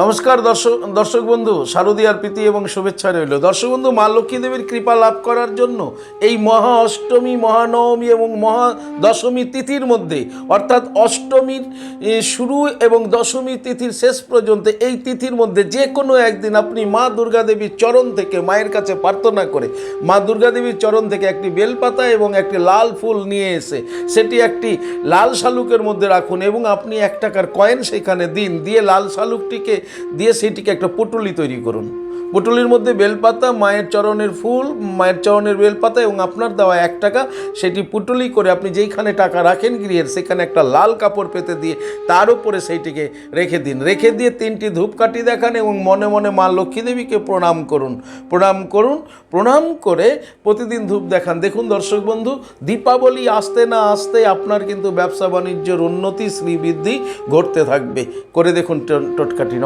নমস্কার দর্শক দর্শক বন্ধু শারদীয়ার প্রীতি এবং শুভেচ্ছা রইল। দর্শক বন্ধু, মা লক্ষ্মী দেবীর কৃপা লাভ করার জন্য এই মহা অষ্টমী, মহানবমী এবং মহা দশমী তিথির মধ্যে, অর্থাৎ অষ্টমীর শুরু এবং দশমী তিথির শেষ পর্যন্ত এই তিথির মধ্যে যে কোনো একদিন আপনি মা দুর্গা দেবীর চরণ থেকে মায়ের কাছে প্রার্থনা করে, মা দুর্গা দেবীর চরণ থেকে একটি বেলপাতা এবং একটি লাল ফুল নিয়ে এসে, সেটি একটি লাল শালুকের মধ্যে রাখুন এবং আপনি এক টাকার কয়েন সেখানে দিন, দিয়ে লাল শালুকটিকে দিয়ে সেটিকে একটা পুটুলি তৈরি করুন। পুটুলির মধ্যে বেলপাতা, মায়ের চরণের ফুল, মায়ের চরণের বেলপাতা এবং আপনার দেওয়া এক টাকা, সেটি পুটুলি করে আপনি যেইখানে টাকা রাখেন গৃহের, সেখানে একটা লাল কাপড় পেতে দিয়ে তার উপরে সেইটিকে রেখে দিন। রেখে দিয়ে তিনটি ধূপকাঠি দেখান এবং মনে মনে মা লক্ষ্মী দেবীকে প্রণাম করুন। প্রণাম করুন, প্রণাম করে প্রতিদিন ধূপ দেখান। দেখুন দর্শক বন্ধু, দীপাবলি আসতে না আসতে আপনার কিন্তু ব্যবসা বাণিজ্যের উন্নতি, শ্রীবৃদ্ধি ঘটতে থাকবে। করে দেখুন টোটকাটি